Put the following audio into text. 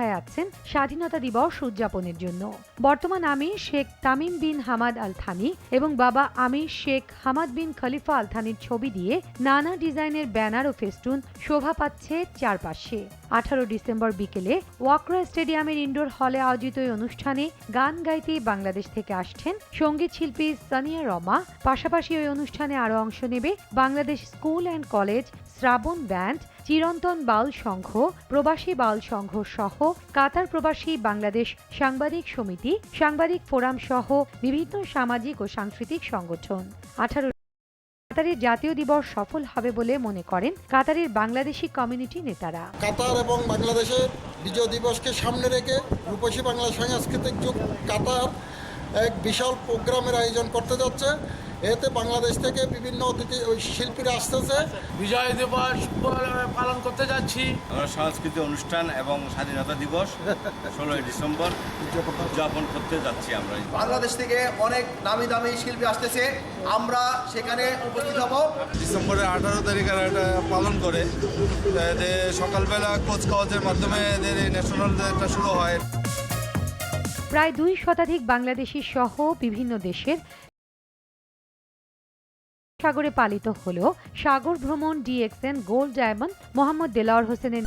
আছেন? স্বাধীনতা দিবস উদযাপনের জন্য। বর্তমান আমির Sheikh Tamim bin Hamad Al Thani এবং বাবা আমির শেখ হামাদ বিন খলিফা আল থানির ছবি দিয়ে নানা ডিজাইনের ব্যানার ও ফেস্টুন শোভা পাচ্ছে চারপাশে। আঠারো ডিসেম্বর বিকেলে ওয়াকরা স্টেডিয়ামের ইনডোর হলে আয়োজিত এই অনুষ্ঠানে গান গাইতে বাংলাদেশ থেকে আসছেন সংগীত শিল্পী সানিয়া রমা। পাশাপাশি ওই অনুষ্ঠানে আরও অংশ নেবে Bangladesh school and college Shrabon band, চিরন্তন বাউল সংঘ, প্রবাসী বাউল সংঘ সহ কাতার প্রবাসী বাংলাদেশ সাংবাদিক সমিতি, সাংবাদিক ফোরাম সহ বিভিন্ন সামাজিক ও সাংস্কৃতিক সংগঠন। আঠারো কাতারের জাতীয় দিবস সফল হবে বলে মনে করেন কাতারের বাংলাদেশি কমিউনিটি নেতারা। কাতার এবং বাংলাদেশের বিজয় দিবসকে সামনে রেখে রূপসী বাংলা সাংস্কৃতিক যুগ কাতার এক বিশাল প্রোগ্রামের আয়োজন করতে যাচ্ছে। এতে বাংলাদেশ থেকে বিভিন্ন অতিথি ওই শিল্পীরা আসতেছে। বিজয় দিবস পালন করতে যাচ্ছি। আমরা সাংস্কৃতিক অনুষ্ঠান এবং স্বাধীনতা দিবস ষোলোই ডিসেম্বর উদযাপন করতে যাচ্ছি আমরা। বাংলাদেশ থেকে অনেক নামি দামি শিল্পী আসতেছে। আমরা সেখানে উপস্থিত হব। ডিসেম্বরের আঠারো তারিখে এটা পালন করে। সকালবেলা কোচকাওয়াজের মাধ্যমে এদের এই ন্যাশনাল ডেটা শুরু হয়। প্রায় দুই শতাধিক বাংলাদেশি সহ বিভিন্ন দেশের সাগরে পালিত হল সাগর ভ্রমণ DXN gold diamond Mohammad Delawar হোসেনের